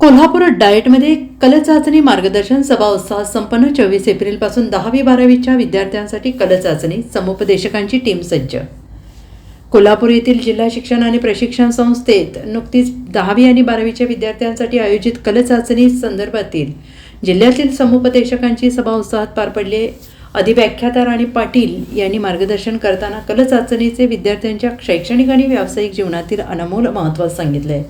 कोल्हापूर डाएटमध्ये कल चाचणी मार्गदर्शन सभा उत्साह संपन्न. चोवीस एप्रिलपासून दहावी बारावीच्या विद्यार्थ्यांसाठी कल चाचणी समुपदेशकांची टीम सज्ज. कोल्हापूर येथील जिल्हा शिक्षण आणि प्रशिक्षण संस्थेत नुकतीच दहावी आणि बारावीच्या विद्यार्थ्यांसाठी आयोजित कल चाचणी संदर्भातील जिल्ह्यातील समुपदेशकांची सभा उत्साहात पार पडली. अधिव्याख्याता राणी पाटील यांनी मार्गदर्शन करताना कल चाचणीचे विद्यार्थ्यांच्या शैक्षणिक आणि व्यावसायिक जीवनातील अनमोल महत्त्व सांगितले. आहे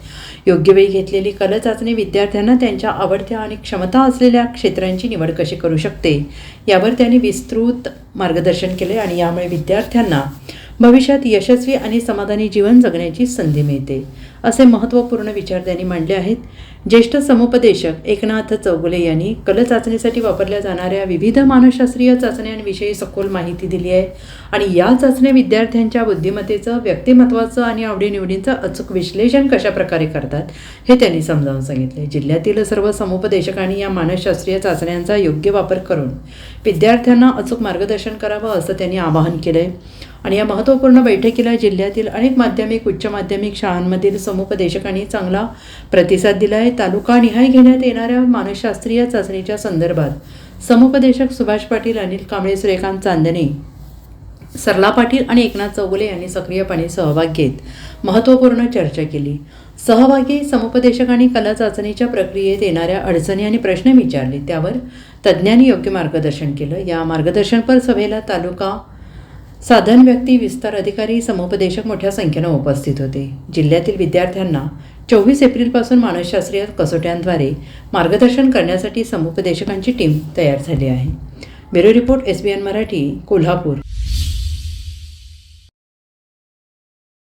योग्य वेळी घेतलेली कल चाचणी विद्यार्थ्यांना त्यांच्या आवडत्या आणि क्षमता असलेल्या क्षेत्रांची निवड कशी करू शकते? यावर त्यांनी विस्तृत मार्गदर्शन केले आणि यामुळे विद्यार्थ्यांना भविष्यात यशस्वी आणि समाधानी जीवन जगण्याची संधी मिळते असे महत्त्वपूर्ण विचार त्यांनी मांडले आहेत. ज्येष्ठ समुपदेशक एकनाथ चौगुले यांनी कल चाचणीसाठी वापरल्या जाणाऱ्या विविध मानसशास्त्रीय चाचण्यांविषयी सखोल माहिती दिली आहे आणि या चाचण्या विद्यार्थ्यांच्या बुद्धिमत्तेचं व्यक्तिमत्वाचं आणि आवडीनिवडींचं अचूक विश्लेषण कशा प्रकारे करतात हे त्यांनी समजावून सांगितले. जिल्ह्यातील सर्व समुपदेशकांनी या मानसशास्त्रीय चाचण्यांचा योग्य वापर करून विद्यार्थ्यांना अचूक मार्गदर्शन करावं असं त्यांनी आवाहन केलं आहे आणि या महत्त्वपूर्ण बैठकीला जिल्ह्यातील अनेक माध्यमिक उच्च माध्यमिक शाळांमधील समुपदेशकांनी चांगला प्रतिसाद दिला आहे तालुकानिहाय घेण्यात येणाऱ्या मानसशास्त्रीय चाचणीच्या संदर्भात समुपदेशक सुभाष पाटील अनिल कांबळे सूर्यकांत चांदणे सरला पाटील आणि एकनाथ चौगुले यांनी सक्रियपणे सहभाग घेत महत्त्वपूर्ण चर्चा केली. सहभागी समुपदेशकांनी कला चाचणीच्या प्रक्रियेत येणाऱ्या अडचणी आणि प्रश्न विचारले. त्यावर तज्ज्ञांनी योग्य मार्गदर्शन केलं. या मार्गदर्शनपर सभेला तालुका साधन व्यक्ती विस्तार अधिकारी समुपदेशक मोठ्या संख्येनं उपस्थित होते. जिल्ह्यातील विद्यार्थ्यांना चोवीस एप्रिलपासून मानसशास्त्रीय कसोट्यांद्वारे मार्गदर्शन करण्यासाठी समुपदेशकांची टीम तयार झाली आहे. Bureau report S B N Marathi Kolhapur.